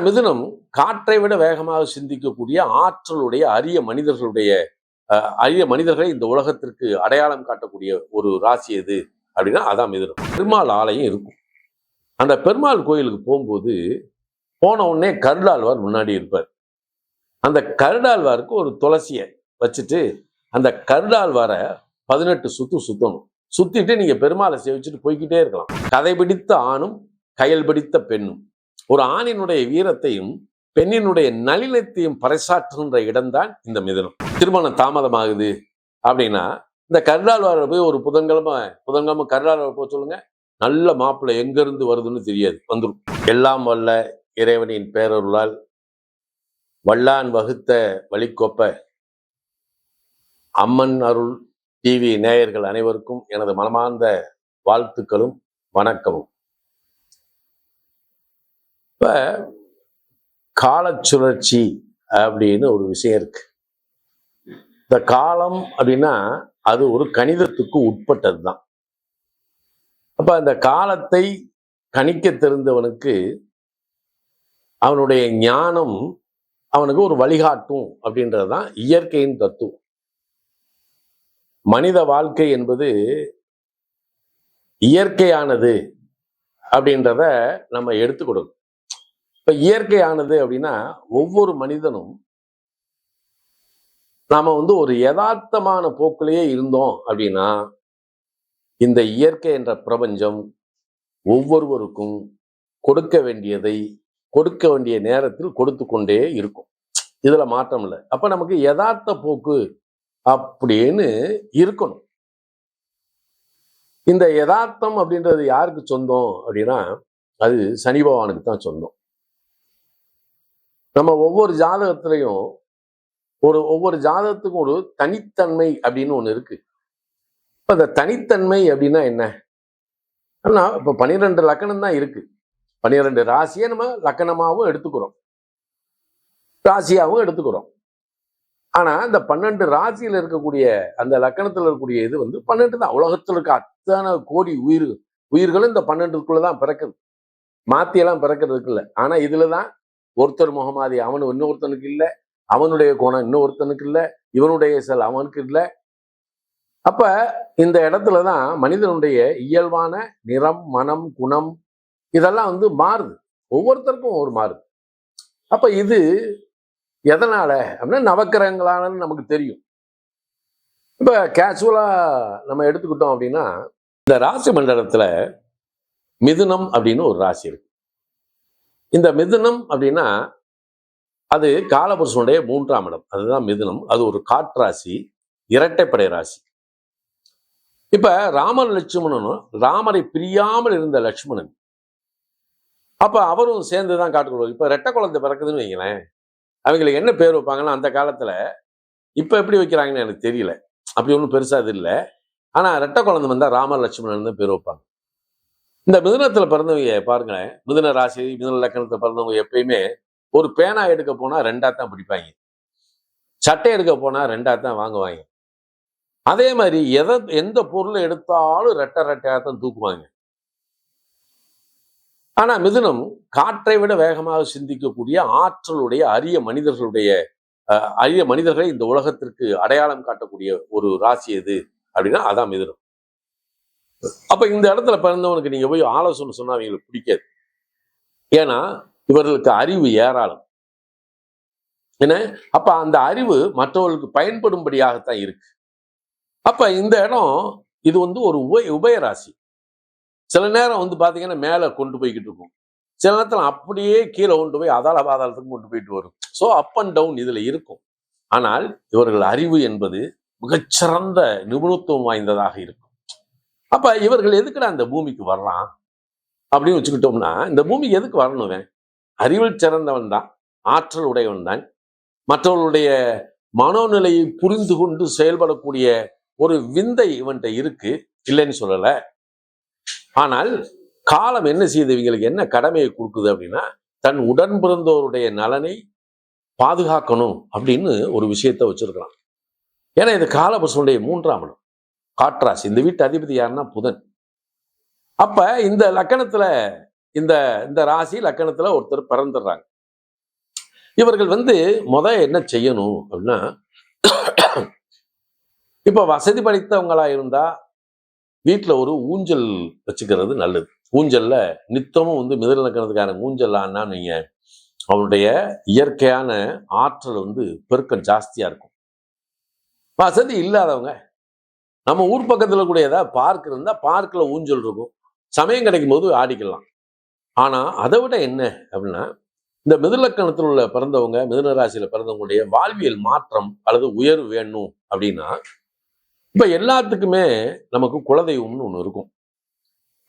மிதுனம் காற்றை விட வேகமாக சிந்திக்கக்கூடிய ஆற்றலுடைய அரிய மனிதர்களுடைய அரிய மனிதர்களை இந்த உலகத்திற்கு அடையாளம் காட்டக்கூடிய ஒரு ராசி எது அப்படின்னா அதான் மிதுனம். பெருமாள் ஆலயம் இருக்கும். அந்த பெருமாள் கோயிலுக்கு போகும்போது போன உடனே கருடாழ்வார் முன்னாடி இருப்பார். அந்த கருடாழ்வாருக்கு ஒரு துளசியை வச்சுட்டு அந்த கருடாழ்வாரை பதினெட்டு சுத்து சுத்தணும். சுத்திட்டு நீங்க பெருமாளை சேவிச்சுட்டு போய்க்கிட்டே இருக்கலாம். கதை பிடித்த ஆணும் கையல் பிடித்த பெண்ணும். ஒரு ஆணினுடைய வீரத்தையும் பெண்ணினுடைய நளினத்தையும் பறைசாற்றுகின்ற இடம்தான் இந்த மிதனம். திருமணம் தாமதமாகுது அப்படின்னா இந்த கருடாழ்வாரை போய் ஒரு புதன்கிழமை புதன்கிழமை கருடாழ்வாரை போய் சொல்லுங்க நல்ல மாப்பிள்ளை எங்கிருந்து வருதுன்னு தெரியாது வந்துடும் எல்லாம் வல்ல இறைவனின் பேரருளால் வல்லான் வகுத்த வழிக்கொப்ப அம்மன் அருள் டிவி நேயர்கள் அனைவருக்கும் எனது மனமார்ந்த வாழ்த்துக்களும் வணக்கமும். இப்போ காலச்சுழற்சி அப்படின்னு ஒரு விஷயம் இருக்கு. இந்த காலம் அப்படின்னா அது ஒரு கணிதத்துக்கு உட்பட்டது தான் அப்ப அந்த காலத்தை கணிக்க தெரிந்தவனுக்கு அவனுடைய ஞானம் அவனுக்கு ஒரு வழிகாட்டும் அப்படின்றது தான் இயற்கையின் தத்துவம். மனித வாழ்க்கை என்பது இயற்கையானது அப்படின்றத நம்ம எடுத்துக்கொடுக்கணும் இப்ப இயற்கையானது அப்படின்னா ஒவ்வொரு மனிதனும் நாம வந்து ஒரு யதார்த்தமான போக்கிலேயே இருந்தோம் அப்படின்னா இந்த இயற்கை என்ற பிரபஞ்சம் ஒவ்வொருவருக்கும் கொடுக்க வேண்டியதை கொடுக்க வேண்டிய நேரத்தில் கொடுத்து கொண்டே இருக்கும். இதுல மாற்றம் இல்லை. அப்ப நமக்கு யதார்த்த போக்கு அப்படின்னு இருக்கணும். இந்த யதார்த்தம் அப்படின்றது யாருக்கு சொந்தம் அப்படின்னா அது சனி பகவானுக்கு தான் சொந்தம். நம்ம ஒவ்வொரு ஜாதகத்திலையும் ஒரு ஒவ்வொரு ஜாதகத்துக்கும் ஒரு தனித்தன்மை அப்படின்னு ஒண்ணு இருக்கு. இப்போ அந்த தனித்தன்மை அப்படின்னா என்ன? ஆனா இப்போ பன்னிரெண்டு லக்கணம் தான் இருக்கு. பன்னிரெண்டு ராசியை நம்ம லக்கணமாகவும் எடுத்துக்கிறோம். ராசியாகவும் எடுத்துக்கிறோம். ஆனா இந்த பன்னெண்டு ராசியில இருக்கக்கூடிய அந்த லக்கணத்துல இருக்கக்கூடிய இது வந்து பன்னெண்டு தான். உலகத்துல இருக்க அத்தனை கோடி உயிர் உயிர்களும் இந்த பன்னெண்டுக்குள்ளதான் பிறக்குது. மாத்தியெல்லாம் பிறக்கிறதுக்கு இல்லை. ஆனா இதுலதான் ஒருத்தர் முகமாதி அவன் இன்னொருத்தனுக்கு இல்லை. அவனுடைய கோணம் இன்னொருத்தனுக்கு இல்லை. இவனுடைய செல் அவனுக்கு இல்லை. அப்ப இந்த இடத்துல தான் மனிதனுடைய இயல்பான நிறம் மனம் குணம் இதெல்லாம் வந்து மாறுது. ஒவ்வொருத்தருக்கும் ஒரு மாறுது. அப்ப இது எதனால அப்படின்னா நவக்கிரகங்களான நமக்கு தெரியும். இப்போ கேஷுவலா நம்ம எடுத்துக்கிட்டோம் அப்படின்னா இந்த ராசி மண்டலத்தில் மிதுனம் அப்படின்னு ஒரு ராசி இருக்கு. இந்த மிதுனம் அப்படின்னா அது காலபுருஷனுடைய மூன்றாம் இடம். அதுதான் மிதுனம். அது ஒரு காற்றாசி இரட்டைப்படை ராசி. இப்ப ராமர் லட்சுமணனும் ராமரை பிரியாமல் இருந்த லட்சுமணன். அப்ப அவரும் சேர்ந்து தான் காட்டுக்கொள்வார் இப்ப ரெட்டை குழந்தை பிறக்குதுன்னு வைங்களேன். அவங்களுக்கு என்ன பேர் வைப்பாங்கன்னா அந்த காலத்துல இப்ப எப்படி வைக்கிறாங்கன்னு எனக்கு தெரியல. அப்படி ஒன்றும் பெருசா இது இல்லை. ஆனா ரெட்டை குழந்தை வந்தா ராமர் லட்சுமணன் தான் பேர் வைப்பாங்க. இந்த மிதுனத்துல பிறந்தவங்க பாருங்களேன். மிதுன ராசி மிதுன லக்கணத்தில் பிறந்தவங்க எப்பயுமே ஒரு பேனா எடுக்க போனா ரெண்டாக தான் பிடிப்பாங்க. சட்டை எடுக்க போனா ரெண்டாக தான் வாங்குவாங்க. அதே மாதிரி எதை எந்த பொருளை எடுத்தாலும் ரெட்டை ரெட்டையாக தான் தூக்குவாங்க. ஆனா மிதுனம் காற்றை விட வேகமாக சிந்திக்கக்கூடிய ஆற்றலுடைய அரிய மனிதர்களுடைய அஹ், அரிய மனிதர்களை இந்த உலகத்திற்கு அடையாளம் காட்டக்கூடிய ஒரு ராசி எது அப்படின்னா அதான் மிதுனம். அப்ப இந்த இடத்துல பிறந்தவனுக்கு நீங்க போய் ஆலோசனை சொன்னா அவங்களுக்கு பிடிக்காது. ஏன்னா இவர்களுக்கு அறிவு ஏராளம். என்ன? அப்ப அந்த அறிவு மற்றவர்களுக்கு பயன்படும்படியாகத்தான் இருக்கு. அப்ப இந்த இடம் இது வந்து ஒரு உபய உபயராசி. சில நேரம் வந்து பாத்தீங்கன்னா மேல கொண்டு போய்கிட்டு இருக்கும். சில நேரத்தில் அப்படியே கீழே கொண்டு போய் அதால பாதாளத்துக்கு கொண்டு போயிட்டு வரும். ஸோ அப் அண்ட் டவுன் இதுல இருக்கும். ஆனால் இவர்கள் அறிவு என்பது மிகச்சிறந்த நிபுணத்துவம் வாய்ந்ததாக இருக்கும். அப்ப இவர்கள் எதுக்குடா அந்த பூமிக்கு வரலாம்? அப்படின்னு வச்சுக்கிட்டோம்னா இந்த பூமிக்கு எதுக்கு வரணும்? அறிவில் சிறந்தவன் தான் ஆற்றல் உடையவன் தான் மற்றவர்களுடைய மனோநிலையை புரிந்து கொண்டு செயல்படக்கூடிய ஒரு விந்தை இவன்கிட்ட இருக்கு. இல்லைன்னு சொல்லல. ஆனால் காலம் என்ன செய்யுது இவங்களுக்கு என்ன கடமையை கொடுக்குது அப்படின்னா தன் உடன் பிறந்தோருடைய நலனை பாதுகாக்கணும் அப்படின்னு ஒரு விஷயத்த வச்சிருக்கிறான். ஏன்னா இது காலபுருஷனுடைய மூன்றாம் இடம். காட்ராசி இந்த வீட்டு அதிபதி யாருன்னா புதன். அப்ப இந்த லக்கணத்துல இந்த இந்த ராசி லக்கணத்துல ஒருத்தர் பிறந்துடுறாங்க. இவர்கள் வந்து முத என்ன செய்யணும் அப்படின்னா இப்ப வசதி படைத்தவங்களா இருந்தா வீட்டில் ஒரு ஊஞ்சல் வச்சுக்கிறது நல்லது. ஊஞ்சல்ல நித்தமும் வந்து மிதல் நக்கிறதுக்கான ஊஞ்சல் ஆனா நீங்க இயற்கையான ஆற்றல் வந்து பெருக்கம் ஜாஸ்தியா இருக்கும். வசதி இல்லாதவங்க நம்ம ஊர் பக்கத்தில் கூட ஏதாவது பார்க் இருந்தால் பார்க்கில் ஊஞ்சல் இருக்கும். சமயம் கிடைக்கும் போது ஆடிக்கலாம். ஆனால் அதை விட என்ன அப்படின்னா இந்த மிதுலக்கணத்தில் உள்ள பிறந்தவங்க மிதுன ராசியில் பிறந்தவங்களுடைய வாழ்வியல் மாற்றம் அல்லது உயர்வு வேணும் அப்படின்னா இப்போ எல்லாத்துக்குமே நமக்கு குலதெய்வம்னு ஒன்று இருக்கும்.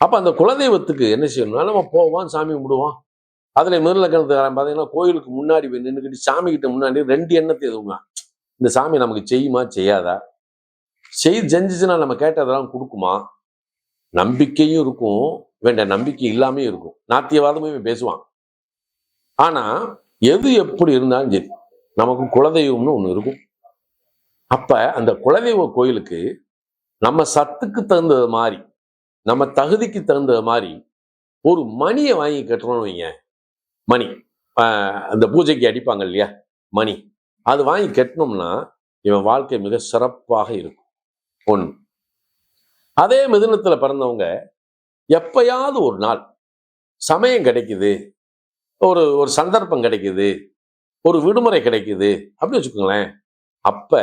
அப்போ அந்த குலதெய்வத்துக்கு என்ன செய்யணும்னா நம்ம போவோம் சாமி கும்பிடுவான். அதில் மிருலக்கணத்துக்காரன் பார்த்தீங்கன்னா கோயிலுக்கு முன்னாடி போய் நின்றுக்கிட்டு சாமி கிட்ட முன்னாடி ரெண்டு எண்ணத்தை எதுவுங்க இந்த சாமி நமக்கு செய்யுமா செய்யாதா? செய் செஞ்சிச்சுன்னா நம்ம கேட்டதெல்லாம் கொடுக்குமா? நம்பிக்கையும் இருக்கும். வேண்ட நம்பிக்கை இல்லாமையும் இருக்கும். நாத்தியவாதமும் இவன் பேசுவான். ஆனா எது எப்படி இருந்தாலும் சரி நமக்கு குலதெய்வம்னு ஒன்று இருக்கும். அப்ப அந்த குலதெய்வ கோயிலுக்கு நம்ம சத்துக்கு தகுந்தது மாதிரி நம்ம தகுதிக்கு தகுந்தது மாதிரி ஒரு மணியை வாங்கி கட்டுறோம்னு வைங்க. மணி. அந்த பூஜைக்கு அடிப்பாங்க இல்லையா? மணி. அது வாங்கி கட்டினோம்னா இவன் வாழ்க்கை மிக சிறப்பாக இருக்கும். ஒன்று அதே மிதுனத்துல பிறந்தவங்க எப்பயாவது ஒரு நாள் சமயம் கிடைக்குது ஒரு ஒரு சந்தர்ப்பம் கிடைக்குது ஒரு விடுமுறை கிடைக்குது அப்படி வச்சுக்கோங்களேன். அப்போ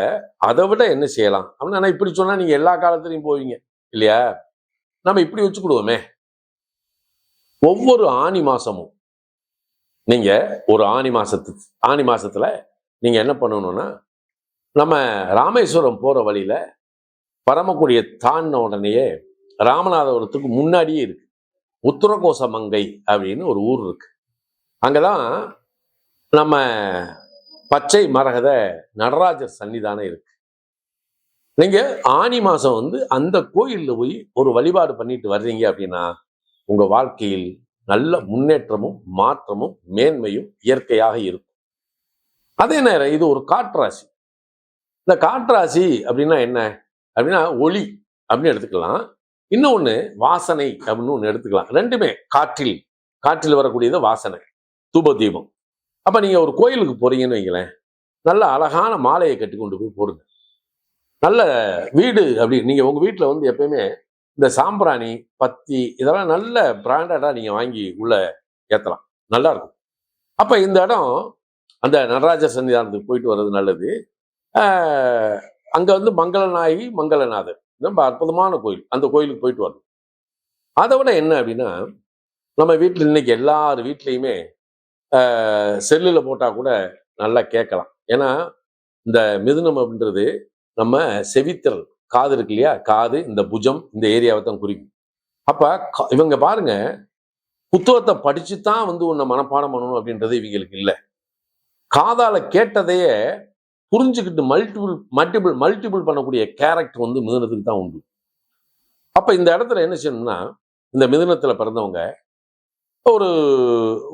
அதை விட என்ன செய்யலாம்? அப்படின்னா நான் இப்படி சொன்னால் நீங்கள் எல்லா காலத்துலையும் போவீங்க இல்லையா? நம்ம இப்படி வச்சுக்கிடுவோமே. ஒவ்வொரு ஆணி மாதமும் நீங்கள் ஒரு ஆணி மாதத்து ஆணி மாதத்தில் நீங்கள் என்ன பண்ணணும்னா நம்ம ராமேஸ்வரம் போகிற வழியில் பரமக்குடியை தாண்டின உடனேயே ராமநாதபுரத்துக்கு முன்னாடியே இருக்கு. உத்தரகோச மங்கை அப்படின்னு ஒரு ஊர் இருக்கு. அங்கதான் நம்ம பச்சை மரகத நடராஜர் சன்னிதானம் இருக்கு. நீங்க ஆனி மாசம் வந்து அந்த கோயிலில் போய் ஒரு வழிபாடு பண்ணிட்டு வர்றீங்க அப்படின்னா உங்க வாழ்க்கையில் நல்ல முன்னேற்றமும் மாற்றமும் மேன்மையும் இயற்கையாக இருக்கும். அதே நேரம் இது ஒரு காற்றாசி இந்த காற்றாசி அப்படின்னா என்ன? அப்படின்னா ஒளி அப்படின்னு எடுத்துக்கலாம். இன்னொன்று வாசனை அப்படின்னு ஒன்று எடுத்துக்கலாம். ரெண்டுமே காற்றில் காற்றில் வரக்கூடியது வாசனை தூப தீபம் அப்போ நீங்கள் ஒரு கோயிலுக்கு போகிறீங்கன்னு வைங்களேன் நல்ல அழகான மாலையை கட்டி கொண்டு போய் போடுங்க. நல்ல வீடு அப்படி நீங்கள் உங்கள் வீட்டில் வந்து எப்பயுமே இந்த சாம்பிராணி பத்தி இதெல்லாம் நல்ல பிராண்டடாக நீங்கள் வாங்கி உள்ளே ஏற்றலாம் நல்லா இருக்கும். அப்போ இந்த இடம் அந்த நடராஜ சன்னிதானத்துக்கு போயிட்டு வர்றது நல்லது. அங்கே வந்து மங்களநாயகி மங்களநாதர். ரொம்ப அற்புதமான கோயில். அந்த கோயிலுக்கு போயிட்டு வரணும் அதை விட என்ன அப்படின்னா நம்ம வீட்டில் இன்னைக்கு எல்லார் வீட்லேயுமே செல்லில் போட்டால் கூட நல்லா கேட்கலாம். ஏன்னா இந்த மிதுனம் அப்படின்றது நம்ம செவித்திரல் காது இருக்கு இல்லையா? காது இந்த புஜம் இந்த ஏரியாவை தான் குறிக்கும். அப்போ இவங்க பாருங்க புத்தகத்தை படிச்சு தான் வந்து உன்னை மனப்பாடம் பண்ணணும் அப்படின்றது இவங்களுக்கு இல்லை. காதால் கேட்டதையே புரிஞ்சுக்கிட்டு மல்டிபிள் மல்டிபிள் மல்டிபிள் பண்ணக்கூடிய கேரக்டர் வந்து மிதனத்துக்கு தான் உண்டு. அப்போ இந்த இடத்துல என்ன செய்யணும்னா இந்த மிதனத்தில் பிறந்தவங்க ஒரு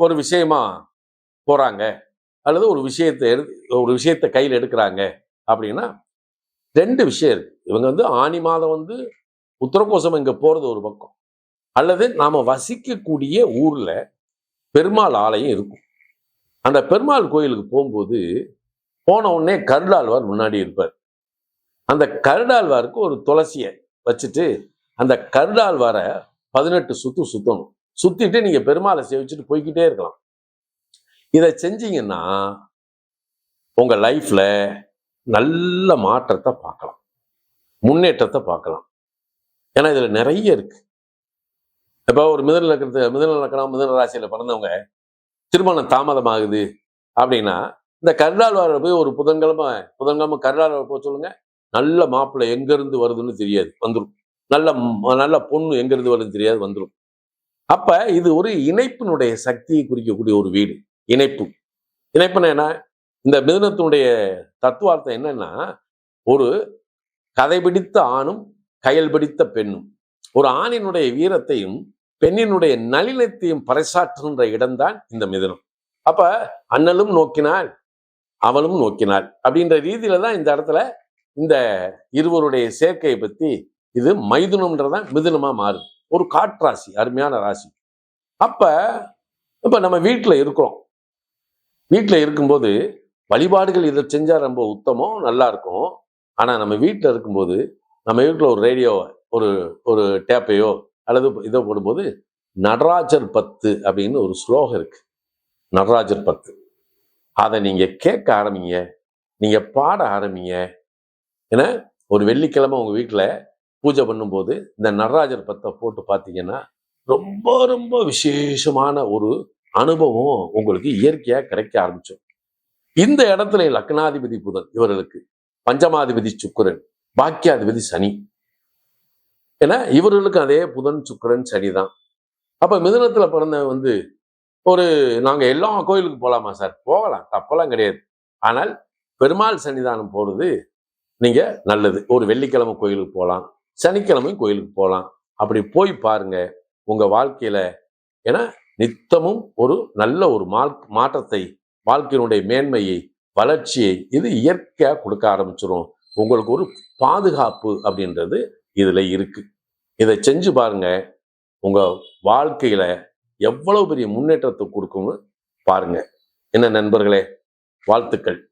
ஒரு விஷயமா போகிறாங்க அல்லது ஒரு விஷயத்தை எடு ஒரு விஷயத்தை கையில் எடுக்கிறாங்க அப்படின்னா ரெண்டு விஷயம் இருக்குது இவங்க வந்து ஆனி மாதம் வந்து உத்தரகோசம் இங்கே போகிறது ஒரு பக்கம். அல்லது நாம் வசிக்கக்கூடிய ஊரில் பெருமாள் ஆலயம் இருக்கும். அந்த பெருமாள் கோயிலுக்கு போகும்போது போன உடனே கருடாழ்வார் முன்னாடி இருப்பார். அந்த கருடாழ்வாருக்கு ஒரு துளசியை வச்சுட்டு அந்த கருடாழ்வாரை பதினெட்டு சுத்து சுத்தணும். சுத்திட்டு நீங்க பெருமாளை சேவிச்சுட்டு போய்கிட்டே இருக்கலாம். இதை செஞ்சீங்கன்னா உங்க லைஃப்ல நல்ல மாற்றத்தை பார்க்கலாம். முன்னேற்றத்தை பார்க்கலாம். ஏன்னா இதுல நிறைய இருக்கு. இப்போ ஒரு மிதன லக்கணத்து மிதன லக்கணம் மிதன ராசியில் பிறந்தவங்க திருமணம் தாமதமாகுது அப்படின்னா இந்த கருடாழ்வாரை போய் ஒரு புதன்கிழமை புதன்கிழமை கருடாழ்வாரை போய் சொல்லுங்க. நல்ல மாப்பிள்ளை எங்கேருந்து வருதுன்னு தெரியாது வந்துடும் நல்ல நல்ல பொண்ணு எங்க இருந்து வருதுன்னு தெரியாது வந்துடும் அப்ப இது ஒரு இணைப்பினுடைய சக்தியை குறிக்கக்கூடிய ஒரு வீடு இணைப்பு. இணைப்புனா என்ன? இந்த மிதனத்தினுடைய தத்துவார்த்தம் என்னன்னா ஒரு கதை பிடித்த ஆணும் கையல் பிடித்த பெண்ணும். ஒரு ஆணினுடைய வீரத்தையும் பெண்ணினுடைய நளினத்தையும் பறைசாற்றுகின்ற இடம்தான் இந்த மிதனம். அப்ப அண்ணலும் நோக்கினால் அவளும் நோக்கினாள். அப்படின்ற ரீதியில தான் இந்த இடத்துல இந்த இருவருடைய சேர்க்கையை பத்தி இது மைதுனம்ன்றதான் மிதுனமா மாறுது ஒரு காற்றாசி அருமையான ராசி. அப்ப இப்ப நம்ம வீட்டில் இருக்கிறோம். வீட்டில் இருக்கும்போது வழிபாடுகள் இதை செஞ்சா ரொம்ப உத்தமம் நல்லா இருக்கும். ஆனா நம்ம வீட்டில் இருக்கும்போது நம்ம வீட்டில் ஒரு ரேடியோ ஒரு ஒரு டேப்பையோ அல்லது இதோ போடும்போது நடராஜர் பத்து அப்படின்னு ஒரு ஸ்லோகம் இருக்கு. நடராஜர் பத்து. அதை நீங்கள் கேட்க ஆரம்பிங்க. நீங்க பாட ஆரம்பிங்க. ஏன்னா ஒரு வெள்ளிக்கிழமை உங்க வீட்டில் பூஜை பண்ணும்போது இந்த நடராஜர் பத்தை போட்டு பார்த்தீங்கன்னா ரொம்ப ரொம்ப விசேஷமான ஒரு அனுபவம் உங்களுக்கு இயற்கையாக கிடைக்க ஆரம்பிச்சோம் இந்த இடத்துல லக்னாதிபதி புதன் இவர்களுக்கு பஞ்சமாதிபதி சுக்கிரன் பாக்கியாதிபதி சனி. ஏன்னா இவர்களுக்கு அதே புதன் சுக்கிரன் சனி தான் அப்போ மிதனத்தில் பிறந்த வந்து ஒரு நாங்கள் எல்லா கோயிலுக்கு போகலாமா சார்? போகலாம். தப்பெல்லாம் கிடையாது. ஆனால் பெருமாள் சன்னிதானம் போகிறது நீங்கள் நல்லது. ஒரு வெள்ளிக்கிழமை கோயிலுக்கு போகலாம் சனிக்கிழமை கோயிலுக்கு போகலாம் அப்படி போய் பாருங்க. உங்கள் வாழ்க்கையில் ஏன்னா நித்தமும் ஒரு நல்ல ஒரு மா- மாற்றத்தை வாழ்க்கையினுடைய மேன்மையை வளர்ச்சியை இது இயற்கையாக கொடுக்க ஆரம்பிச்சிடும் உங்களுக்கு ஒரு பாதுகாப்பு அப்படின்றது இதில் இருக்குது இதை செஞ்சு பாருங்க. உங்கள் வாழ்க்கையில் எவ்வளவு பெரிய முன்னேற்றத்தை கொடுக்கும்னு பாருங்க. என்ன நண்பர்களே வாழ்த்துக்கள்.